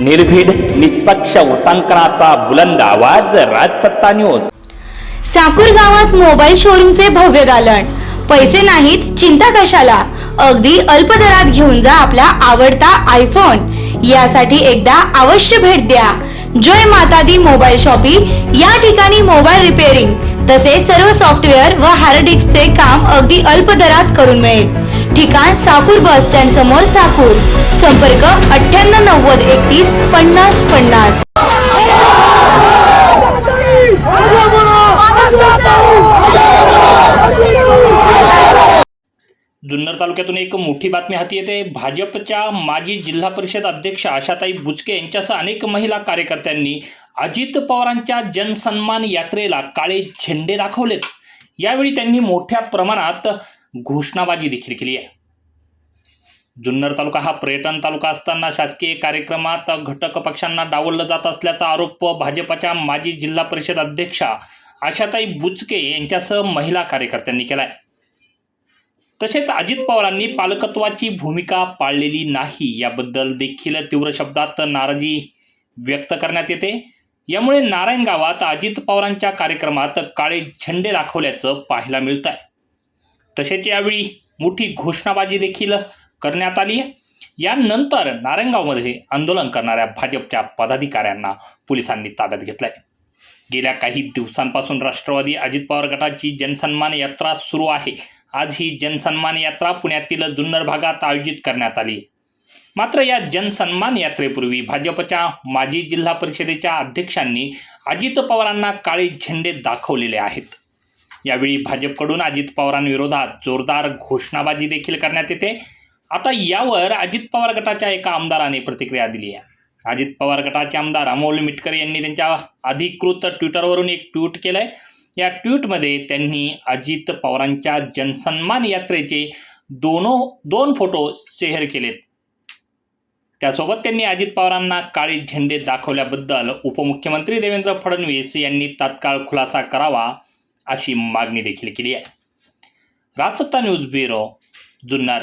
निर्भीड निष्पक्ष वृत्तांकनाचा बुलंद आवाज राजसत्ता न्यूज. साकूर गावात मोबाईल शोरूमचे भव्य दालन. पैसे नाहीत चिंता कशाला? अगदी अल्प दरात घेऊन जा आपला आवडता आयफोन यासाठी एकदा अवश्य भेट द्या. जय माता दी मोबाईल शॉपी। या ठिकाणी मोबाईल रिपेअरिंग तसेच सर्व सॉफ्टवेअर व हार्ड डिस्कचे काम अगदी अल्प दरात करून मिळेल. ठिकाण साकूर बस स्टँड समोर साकूर. संपर्क अठ्ठ्याण्णव नव्वद एकतीस पन्नास पन्नास. जुन्नर तालुक्यातून एक मोठी बातमी हाती येते. भाजपच्या माजी जिल्हा परिषद अध्यक्ष आशाताई बुचके यांच्यासह अनेक महिला कार्यकर्त्यांनी अजित पवारांच्या जनसन्मान यात्रेला काळे झेंडे दाखवलेत. यावेळी त्यांनी मोठ्या प्रमाणात घोषणाबाजी देखील केली आहे. जुन्नर तालुका हा पर्यटन तालुका असताना शासकीय कार्यक्रमात घटक पक्षांना डावललं जात असल्याचा आरोप भाजपच्या माजी जिल्हा परिषद अध्यक्षा आशाताई बुचके यांच्यासह महिला कार्यकर्त्यांनी केला आहे तसेच अजित पवारांनी पालकत्वाची भूमिका पाळलेली नाही याबद्दल देखील तीव्र शब्दात नाराजी व्यक्त करण्यात येते. यामुळे नारायण गावात अजित पवारांच्या कार्यक्रमात काळे झेंडे दाखवल्याचं पाहायला मिळत आहे तसेच यावेळी मोठी घोषणाबाजी देखील करण्यात आली. आहे यानंतर नारायणगावमध्ये आंदोलन करणाऱ्या भाजपच्या पदाधिकाऱ्यांना पोलिसांनी ताब्यात घेतलंय. गेल्या काही दिवसांपासून राष्ट्रवादी अजित पवार गटाची जनसन्मान यात्रा सुरू आहे. आज ही जनसन्मान यात्रा पुण्यातील जुन्नर भागात आयोजित करण्यात आली. मात्र या जनसन्मान यात्रेपूर्वी भाजपच्या माजी जिल्हा परिषदेच्या अध्यक्षांनी अजित पवारांना काळे झेंडे दाखवलेले आहेत. यावेळी भाजपकडून अजित पवारांविरोधात जोरदार घोषणाबाजी देखील करण्यात येते. आता यावर अजित पवार गटाच्या एका आमदाराने प्रतिक्रिया दिली आहे. अजित पवार गटाचे आमदार अमोल मिटकर यांनी त्यांच्या अधिकृत ट्विटरवरून एक ट्विट केलं आहे या ट्विटमध्ये त्यांनी अजित पवारांच्या जनसन्मान यात्रेचे दोनो दोन फोटो शेअर केलेत. त्यासोबत त्यांनी अजित पवारांना काळे झेंडे दाखवल्याबद्दल उपमुख्यमंत्री देवेंद्र फडणवीस यांनी तात्काळ खुलासा करावा अशी मागणी देखील केली आहे. Rajsatta news bureau Junnar.